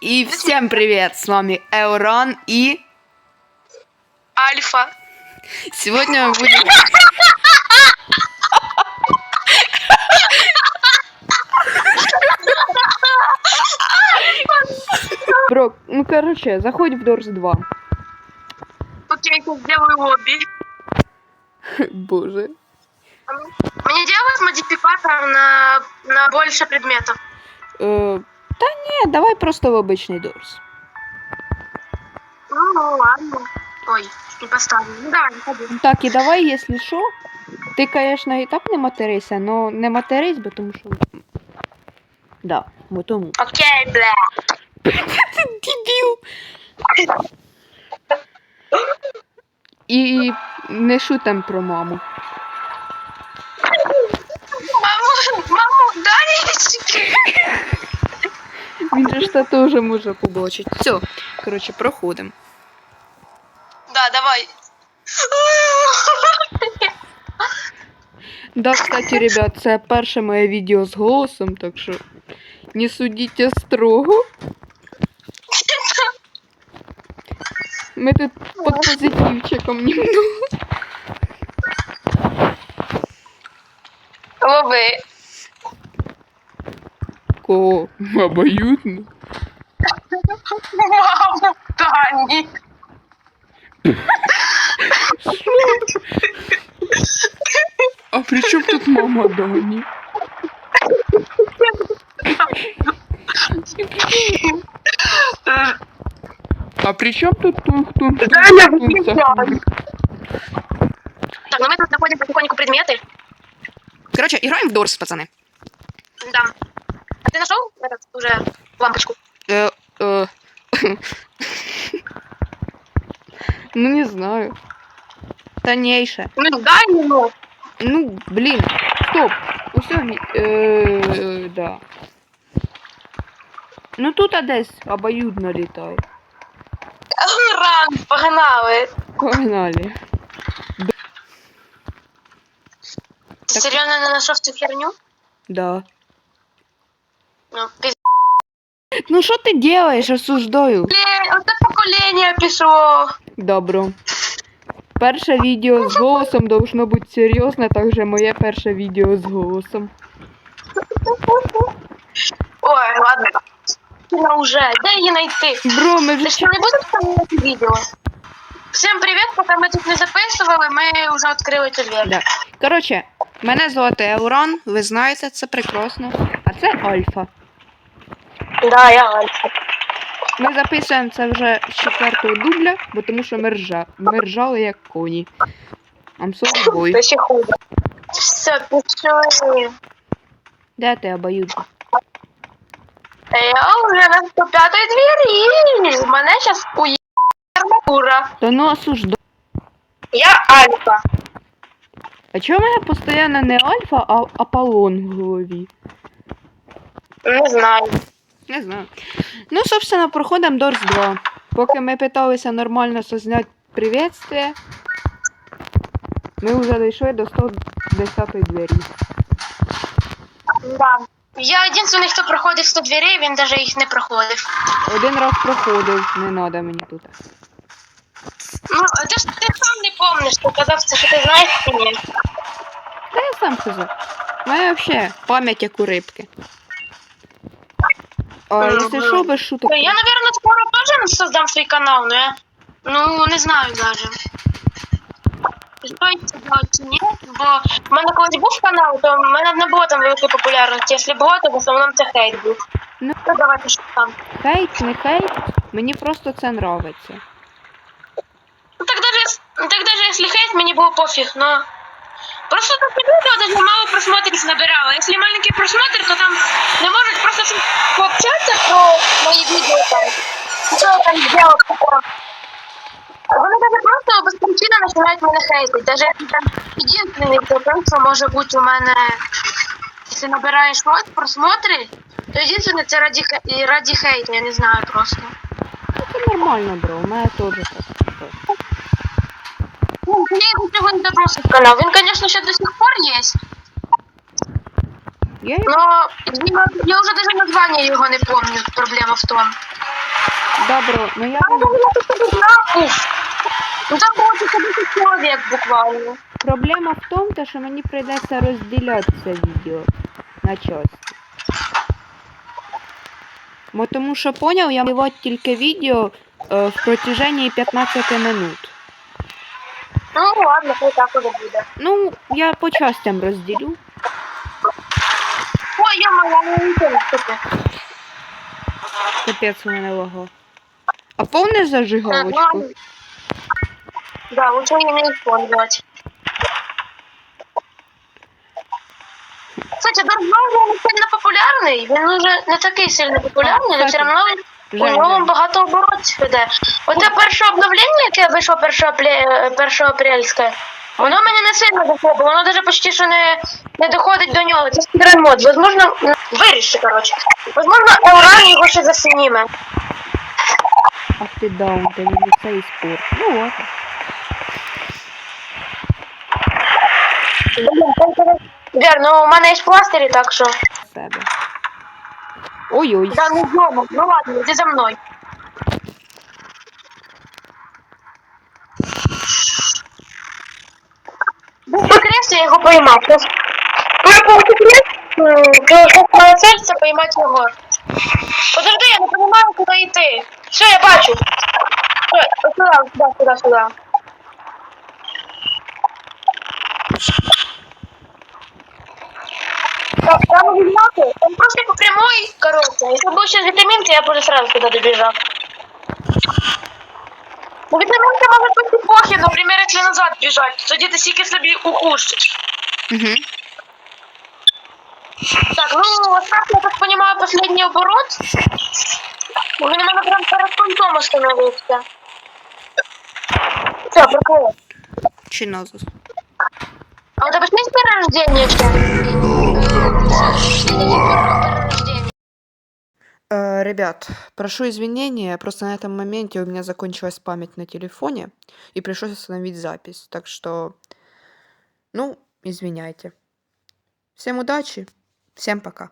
И всем привет, с вами Эурон и Альфа. сегодня мы будем... Бро, ну короче, заходи в Дорс 2. Окей, я сделаю лобби. Боже. Мне делать модификатор на, на больше предметов. Э, та не, давай просто в обычный Дорс. Ну, ладно. Ой, не поставлю. Ну, давай, ходи. Так, і давай, якщо що, ти, конечно, і так не материся, но не матерись, бо тому що. Да, бо тому. Окей, бля. Дебіл! І не шутим про маму. Маму, маму, дай. Він же ж це теж може побачити. Все, коротше, проходимо. Да, давай. Да, кстати, ребят, це перше моє відео з голосом, так що не судіть строго. Ми тут під позитивчиком немного. Лови. Ко, обоюдно. Маму, Дані. А при чому тут мама Дані? А при чому тут тух-тух? Даня, Тух-тух? Так, ну мы тут находим потихоньку предметы. Короче, играем в Дорс, пацаны. Да. А ты нашел этот уже лампочку? Э, э. Ну, не знаю. Тонейше. Ну, дай ему. Ну, блин, стоп. Усе, э, да. Ну тут а десь обоюдно літає. Ран, погнали. Погнали. Ты серьезно не нашел цю херню? Да. Ну, пиз... Ну що ти делаєш, осуждаю? Блин, вот это поколение пішло. Добро. Перше відео з голосом должно бути серйозне, так же моє перше відео з голосом. Ой, ладно. Ну уже, де її знайти? Бро, ми Ти вже що не будеш вставляти відео? Всім привіт, поки ми тут не записували, ми вже відкрили цю двері. Да. Коротше, мене звати Еурон, ви знаєте, це прекрасно. А це Альфа. Да, я Альфа. Ми записуємо це вже з четвертого дубля, бо тому що ми, ржа... ми ржали як коні. I'm sorry, boy. Це ще хуже. Все, пішли. Де ти обоюдно? Я вже на 105 двері. Мене зараз уїде арматура. Та ну осуждаю. Я Альфа. А чого в мене постійно не Альфа, а Аполлон в голові? Не знаю. Не знаю. Ну, собственно, проходимо Дорс 2. Поки ми питалися нормально созняти приветствие, ми вже дійшли до 110 двері. Да. Я єдиний, хто проходив 100 дверей, він навіть їх не проходив. Один раз проходив, не треба мені тут. Ну, ти ж ти сам не помниш, ти казав, це, що ти знаєш чи ні. Та я сам сказав. У мене взагалі пам'ять як у рибки. А Ага. якщо без шуток. Я, наверное, скоро тоже создам свой канал, но я, ну, не знаю даже. Стоїть чи ні, бо в мене колись був канал, то в мене не було там великої популярності. Якщо було, то в основному це хейт був. Ну. Ну, давайте що там. Хейт, не хейт, мені просто це нравиться. Ну, так даже, ес- ну, так даже если хейт, мені було пофіг, но... Просто так відео даже мало просмотрів набирало. Якщо маленький просмотр, то там не можуть просто щось пообщатися про мої відео там. Що я там зробив такого. Вони даже просто без причини починають мене хейтити. Даже там єдиний що може бути у мене, якщо набираєш от просмотри, то єдине це раді, раді хейту, я не знаю просто. Ну, Це нормально, бро, у мене теж так. Ну, я його цього не допросив канал. Він, звісно, ще до сих пор є. Я як Но я, уже даже название его не помню. Проблема в том. добро, ну я Там было какой-то графус. Ну там было какой-то человек буквально. проблема в тому, що мені прийдеться розділяти це відео на части. Бо тому що поняв, я виводь тільки відео е, в протяжении 15 минут. Ну ладно, хай так уже буде. Ну, я по частям розділю. Ой, я не кстати. Капець у мене лаго. А повне зажигалочку? Да, лучше ее не использовать. Кстати, Dark Vader не сильно популярний, він уже не такий сильно популярний, але все одно у нього багато оборотів іде. Оте перше обновлення, яке вийшло 1 апля- 1 апрельське, воно мені не сильно доходить, воно навіть почти що не, не доходить до нього. Це спідран мод. Возможно, виріши, коротше. Возможно, Еуран його ще засніме. Ах ти даун, ти не цей спорт. Ну от, тебе- Вер, ну у мене є пластирі, так що. з себе. Ой-ой. Да, ну. Ну ладно, иди за мной. Був би крест, я його поймав. Просто- Коли був крест, м, то моя цель це поймати його. Подожди, я не розумію, куди йти. Все, я бачу. Все, ось сюди, сюди, сюди, сюди. Так, там візьмати, там просто по прямой, короче. Если был сейчас витаминка, я бы сразу туда добежал. Ну, витаминка может быть эпохи, например, если назад бежать, то где-то стільки собі ухудшить. Угу. Так, ну, остав, я так понимаю, последний оборот. Уже не надо прям перед пунктом остановиться. Все, прикол. Чи назус? А у тебя ж есть перерождение еще? Перерождение. Э, Ребят, прошу извинения, просто на этом моменте у меня закончилась память на телефоне и пришлось остановить запись. Так что, ну, извиняйте. Всем удачи, всем пока.